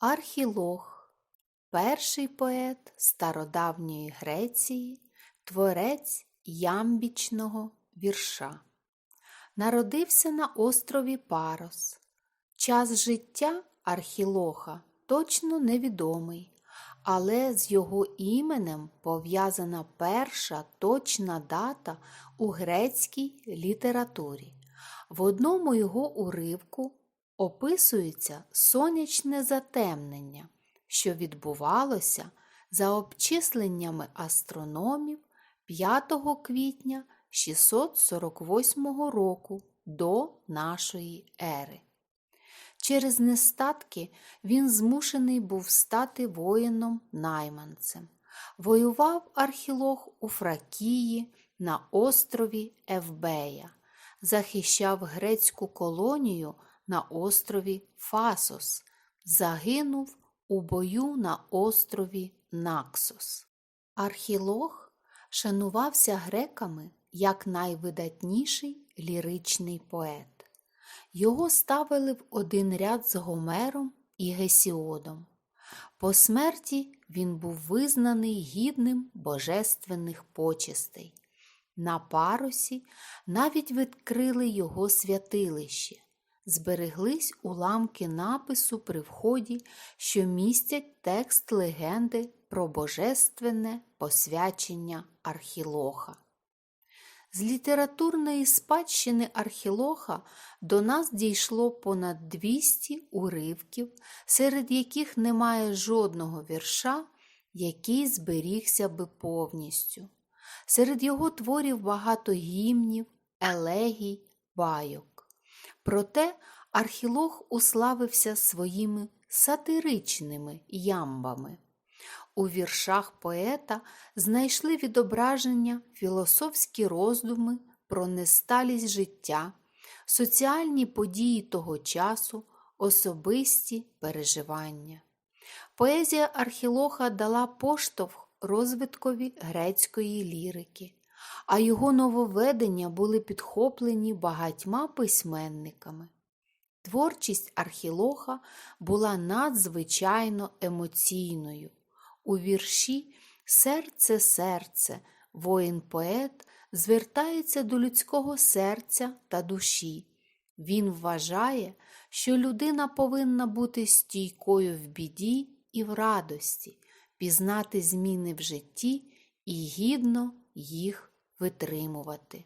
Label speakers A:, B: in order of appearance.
A: Архілох перший поет стародавньої Греції, творець ямбічного вірша. Народився на острові Парос. Час життя Архілоха точно невідомий, але з його іменем пов'язана перша точна дата у грецькій літературі. В одному його уривку описується сонячне затемнення, що відбувалося за обчисленнями астрономів 5 квітня 648 року до нашої ери. Через нестатки він змушений був стати воїном-найманцем. Воював архілог у Фракії на острові Евбея, захищав грецьку колонію на острові Фасос, загинув у бою на острові Наксос. Архілог шанувався греками як найвидатніший ліричний поет. Його ставили в один ряд з Гомером і Гесіодом. По смерті він був визнаний гідним божественних почестей. На парусі навіть відкрили його святилище, збереглись уламки напису при вході, що містять текст легенди про божественне посвячення Архілоха. З літературної спадщини Архілоха до нас дійшло понад 200 уривків, серед яких немає жодного вірша, який зберігся би повністю. Серед його творів багато гімнів, елегій, байок. Проте Архілох уславився своїми сатиричними ямбами. У віршах поета знайшли відображення філософські роздуми про несталість життя, соціальні події того часу, особисті переживання. Поезія Архілоха дала поштовх розвиткові грецької лірики, а його нововведення були підхоплені багатьма письменниками. Творчість Архілоха була надзвичайно емоційною. У вірші Серце, серце, воїн-поет звертається до людського серця та душі. Він вважає, що людина повинна бути стійкою в біді і в радості, пізнати зміни в житті і гідно їх витримувати.